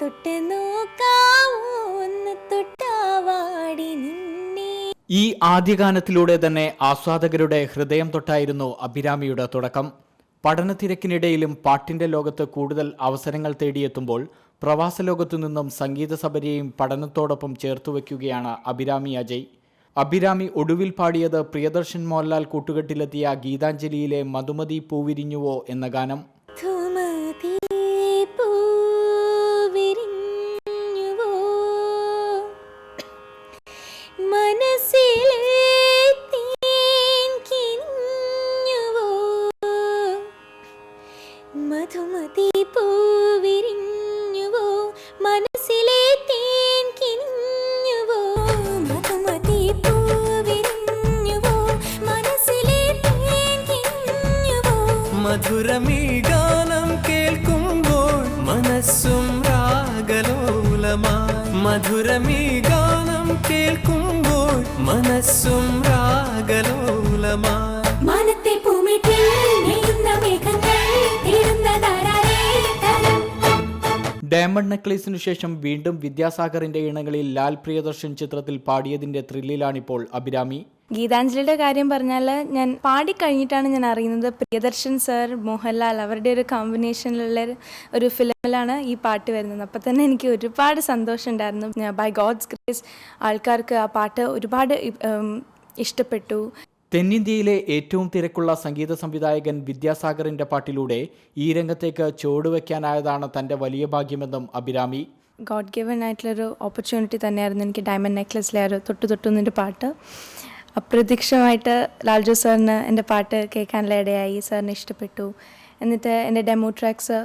തൊട്ട് ഈ ആദ്യഗാനത്തിലൂടെ തന്നെ ആസ്വാദകരുടെ ഹൃദയം തൊട്ടായിരുന്നു അഭിരാമിയുടെ തുടക്കം. പഠനത്തിരക്കിനിടയിലും പാട്ടിന്റെ ലോകത്ത് കൂടുതൽ അവസരങ്ങൾ തേടിയെത്തുമ്പോൾ പ്രവാസ ലോകത്തു നിന്നും സംഗീത സബരിയെയും പഠനത്തോടൊപ്പം ചേർത്തു വയ്ക്കുകയാണ് അഭിരാമി അജയ്. അഭിരാമി ഒടുവിൽ പാടിയത് പ്രിയദർശൻ മോഹൻലാൽ കൂട്ടുകെട്ടിലെത്തിയ ഗീതാഞ്ജലിയിലെ മധുമതി പൂവിരിഞ്ഞുവോ എന്ന ഗാനം. മധുമതി പൂവിരിഞ്ഞുവോ മനസ്സിലെ തേൻ കിനിഞ്ഞുവോ? മധുമതി പൂവിരിഞ്ഞുവോ മനസ്സിലെ തേൻ കിനിഞ്ഞുവോ? മധുരമീ ഗാനം കേൾക്കുമ്പോൾ മനസ്സും രാഗലോലമായി. മധുരമീ ഗാനം കേൾക്കുമ്പോൾ മനസ്സും രാഗലോലമായി. ഡയമണ്ട് നെക്ലേസിനു ശേഷം വീണ്ടും വിദ്യാസാഗറിന്റെ ഇണങ്ങളിൽ ലാൽ പ്രിയദർശൻ ചിത്രത്തിൽ പാടിയതിന്റെ ത്രില്ലിലാണിപ്പോൾ അഭിരാമി. ഗീതാഞ്ജലിയുടെ കാര്യം പറഞ്ഞാൽ ഞാൻ പാടിക്കഴിഞ്ഞിട്ടാണ് ഞാൻ അറിയുന്നത്. പ്രിയദർശൻ സർ മോഹൻലാൽ അവരുടെ ഒരു കോമ്പിനേഷനിലുള്ള ഒരു ഫിലിമിലാണ് ഈ പാട്ട് വരുന്നത്. അപ്പം തന്നെ എനിക്ക് ഒരുപാട് സന്തോഷം ഉണ്ടായിരുന്നു. ബൈ ഗോഡ്സ് ഗ്രേസ് ആൾക്കാർക്ക് ആ പാട്ട് ഒരുപാട് ഇഷ്ടപ്പെട്ടു. തെന്നിന്ത്യയിലെ ഏറ്റവും തിരക്കുള്ള സംഗീത സംവിധായകൻ വിദ്യാസാഗറിന്റെ പാട്ടിലൂടെ ഈ രംഗത്തേക്ക് ചുവടുവെക്കാനായതാണ് തന്റെ വലിയ ഭാഗ്യമെന്നും അഭിരാമി. ഗോഡ് ഗിവൻ ആയിട്ടുള്ളൊരു ഓപ്പർച്യൂണിറ്റി തന്നെയായിരുന്നു എനിക്ക് ഡയമണ്ട് നെക്ലസിലെ ഒരു തൊട്ടു തൊട്ടു എന്നൊരു പാട്ട്. അപ്രതീക്ഷമായിട്ട് ലാൽജു സാറിന് എന്റെ പാട്ട് കേൾക്കാനുള്ള ഇടയായി. സാറിന് ഇഷ്ടപ്പെട്ടു. എന്നിട്ട് എന്റെ ഡെമോ ട്രാക്സ്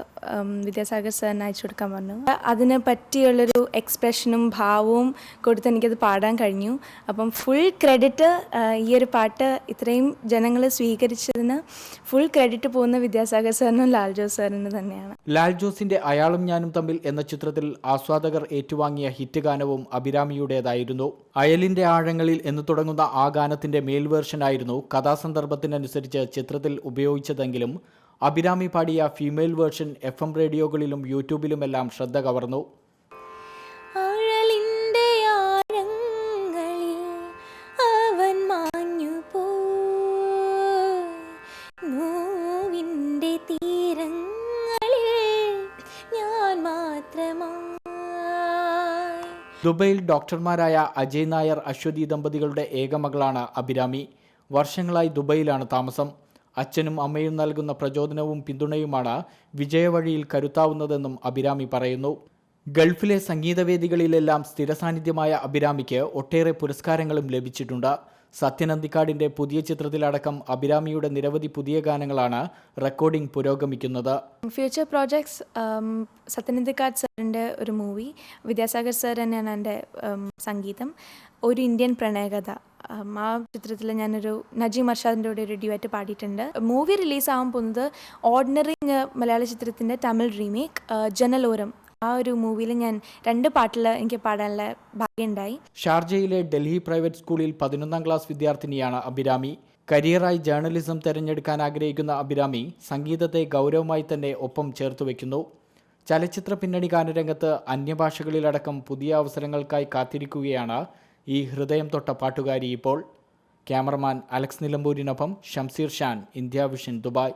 വിദ്യാസാഗർ സാറിന് അയച്ചു കൊടുക്കാൻ പറഞ്ഞു. അതിന് പറ്റിയുള്ളൊരു എക്സ്പ്രഷനും ഭാവവും കൊടുത്ത് എനിക്കത് പാടാൻ കഴിഞ്ഞു. അപ്പം ഫുൾ ക്രെഡിറ്റ് ഈ ഒരു പാട്ട് ഇത്രയും ജനങ്ങൾ സ്വീകരിച്ചതിന് ഫുൾ ക്രെഡിറ്റ് പോകുന്ന വിദ്യാസാഗർ സാറിനും ലാൽജോസ് സാറിന് തന്നെയാണ്. ലാൽ ജോസിന്റെ അയാളും ഞാനും തമ്മിൽ എന്ന ചിത്രത്തിൽ ആസ്വാദകർ ഏറ്റുവാങ്ങിയ ഹിറ്റ് ഗാനവും അഭിരാമിയുടേതായിരുന്നു. അയലിന്റെ ആഴങ്ങളിൽ എന്ന് തുടങ്ങുന്ന ആ ഗാനത്തിന്റെ മേൽവേർഷനായിരുന്നു കഥാസന്ദർഭത്തിനനുസരിച്ച് ചിത്രത്തിൽ ഉപയോഗിച്ചതെങ്കിലും അഭിരാമി പാടിയ ഫീമെയിൽ വേർഷൻ എഫ് എം റേഡിയോകളിലും യൂട്യൂബിലുമെല്ലാം ശ്രദ്ധ കവർന്നു. ദുബൈയിൽ ഡോക്ടർമാരായ അജയ് നായർ അശ്വതി ദമ്പതികളുടെ ഏകമകളാണ് അഭിരാമി. വർഷങ്ങളായി ദുബൈയിലാണ് താമസം. അച്ഛനും അമ്മയും നൽകുന്ന പ്രചോദനവും പിന്തുണയുമാണ് വിജയവഴിയിൽ കരുത്താവുന്നതെന്നും അഭിരാമി പറയുന്നു. ഗൾഫിലെ സംഗീതവേദികളിലെല്ലാം സ്ഥിരസാന്നിധ്യമായ അഭിരാമിക്ക് ഒട്ടേറെ പുരസ്കാരങ്ങളും ലഭിച്ചിട്ടുണ്ട്. സത്യനന്ദിക്കാടിന്റെ പുതിയ ചിത്രത്തിലടക്കം അഭിരാമിയുടെ നിരവധി പുതിയ ഗാനങ്ങളാണ് റെക്കോർഡിംഗ് പുരോഗമിക്കുന്നത്. ഫ്യൂച്ചർ പ്രോജക്ട്സ് സത്യനന്ദിക്കാട് സാറിന്റെ ഒരു മൂവി വിദ്യാസാഗർ സാർ തന്നെയാണ് എന്റെ സംഗീതം. ഒരു ഇന്ത്യൻ പ്രണയകഥ. ആ ചിത്രത്തിൽ ഞാനൊരു നജീം അർഷാദിന്റെ കൂടെ ഒരു ഡ്യൂവായിട്ട് പാടിയിട്ടുണ്ട്. മൂവി റിലീസാകാൻ പോകുന്നത് ഓർഡിനറി മലയാള ചിത്രത്തിന്റെ തമിഴ് റീമേക്ക് ജനലോരം. ആ ഒരു മൂവിയിൽ ഞാൻ രണ്ട് പാട്ടിൽ എനിക്ക് പാടാനുള്ള ഭാഗ്യമുണ്ടായി ഷാർജയിലെ ഡൽഹി പ്രൈവറ്റ് സ്കൂളിൽ പതിനൊന്നാം ക്ലാസ് വിദ്യാർത്ഥിനിയാണ് അഭിരാമി. കരിയറായി ജേർണലിസം തിരഞ്ഞെടുക്കാൻ ആഗ്രഹിക്കുന്ന അഭിരാമി സംഗീതത്തെ ഗൗരവമായി തന്നെ ഒപ്പം ചേർത്ത് വയ്ക്കുന്നു. ചലച്ചിത്ര പിന്നണി ഗാനരംഗത്ത് അന്യഭാഷകളിലടക്കം പുതിയ അവസരങ്ങൾക്കായി കാത്തിരിക്കുകയാണ് ഈ ഹൃദയം തൊട്ട പാട്ടുകാരി ഇപ്പോൾ cameraman Alex നിലമ്പൂരിനൊപ്പം Shamseer Shan India vision Dubai.